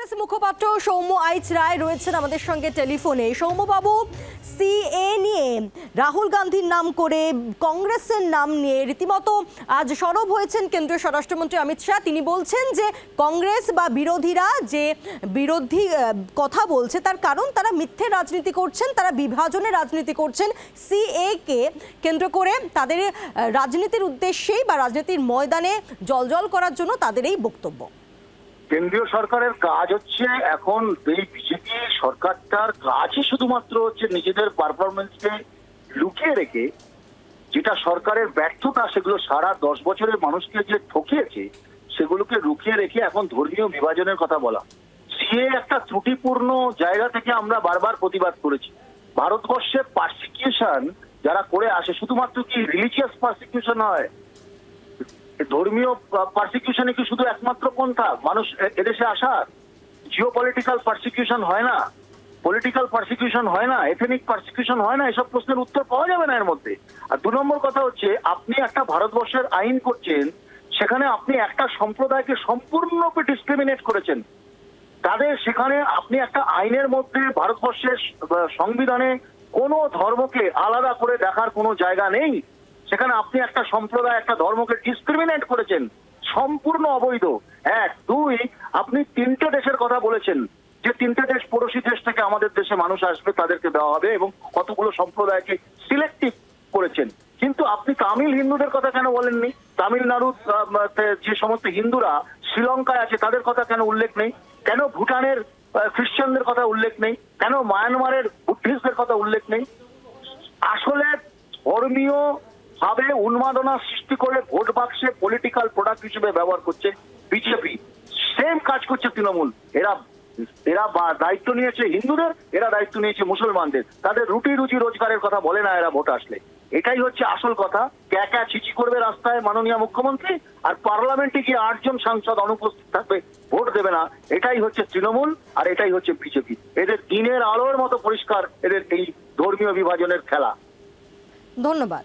কংগ্রেস মুখপাত্র সৌম্য আইচ রায় রয়েছেন আমাদের সঙ্গে টেলিফোনে। সৌম্যবাবু সিএ নিয়ে রাহুল গান্ধীর নাম করে কংগ্রেসের নাম নিয়ে রীতিমতো আজ সরব হয়েছেন কেন্দ্রীয় স্বরাষ্ট্রমন্ত্রী অমিত শাহ। তিনি বলছেন যে কংগ্রেস বা বিরোধীরা যে বিরোধী কথা বলছে, তার কারণ তারা মিথ্যে রাজনীতি করছেন, তারা বিভাজনের রাজনীতি করছেন। সিএ কে কেন্দ্র করে তাদের রাজনীতির উদ্দেশ্যেই বা রাজনীতির ময়দানে জলজল করার জন্য তাদের এই বক্তব্য। কেন্দ্রীয় সরকারের কাজ হচ্ছে এখন এই বিজেপি সরকারটার কাজই শুধুমাত্র হচ্ছে নিজেদের পারফরমেন্সকে লুকিয়ে রেখে, যেটা সরকারের ব্যর্থতা সেগুলো সারা দশ বছরের মানুষকে যে ঠকিয়েছে, সেগুলোকে লুকিয়ে রেখে এখন ধর্মীয় বিভাজনের কথা বলা। সিএ একটা ত্রুটিপূর্ণ জায়গা থেকে আমরা বারবার প্রতিবাদ করেছি। ভারতবর্ষে পার্সিকিউশন যারা করে আসে, শুধুমাত্র কি রিলিজিয়াস পার্সিকিউশন হয় ধর্মীয় পারসিকিউশনে কি শুধু একমাত্র পন্থা? মানুষ এদেশে আসার জিও পলিটিক্যাল পারসিকিউশন হয় না। পলিটিক্যাল পারসিকিউশন হয় না এথেনিক পারসিকিউশন হয় না, এসব প্রশ্নের উত্তর পাওয়া যাবে না এর মধ্যে। আর দু নম্বর কথা হচ্ছে, আপনি একটা ভারতবর্ষের আইন করছেন, সেখানে আপনি একটা সম্প্রদায়কে সম্পূর্ণরূপে ডিসক্রিমিনেট করেছেন। তাদের সেখানে আপনি একটা আইনের মধ্যে ভারতবর্ষের সংবিধানে কোনো ধর্মকে আলাদা করে দেখার কোনো জায়গা নেই। সেখানে আপনি একটা সম্প্রদায়, একটা ধর্মকে ডিসক্রিমিনেট করেছেন। সম্পূর্ণ অবৈধ। এক, দুই, আপনি তিনটে দেশের কথা বলেছেন। যে তিনটে দেশ, পড়োশি দেশ থেকে আমাদের দেশে মানুষ আসবে, তাদেরকে দেওয়া হবে এবং কতগুলো সম্প্রদায়কে সিলেক্টিভ করেছেন। কিন্তু আপনি তামিল হিন্দুদের কথা কেন বলেননি? তামিলনাড়ু যে সমস্ত হিন্দুরা শ্রীলঙ্কায় আছে, তাদের কথা কেন উল্লেখ নেই? কেন ভুটানের খ্রিস্টানদের কথা উল্লেখ নেই? কেন মায়ানমারের বুদ্ধিস্টদের কথা উল্লেখ নেই? আসলে ধর্মীয় ভাবে উন্মাদনা সৃষ্টি করে ভোট বাক্সে পলিটিক্যাল প্রোডাক্ট হিসেবে ব্যবহার করছে বিজেপি সেম কাজ করছে তৃণমূল। এরা এরা দায়িত্ব নিয়েছে হিন্দুদের, এরা দায়িত্ব নিয়েছে মুসলমানদের। তাদের রুটি রুজি রোজগারের কথা বলে না এরা ভোট আসলে। এটাই হচ্ছে আসল কথা। ক্যাকা চিচি করবে রাস্তায় মাননীয় মুখ্যমন্ত্রী আর পার্লামেন্টে গিয়ে আটজন সাংসদ অনুপস্থিত থাকবে, ভোট দেবে না। এটাই হচ্ছে তৃণমূল আর এটাই হচ্ছে বিজেপি এদের দিনের আলোর মতো পরিষ্কার এদের এই ধর্মীয় বিভাজনের খেলা। ধন্যবাদ।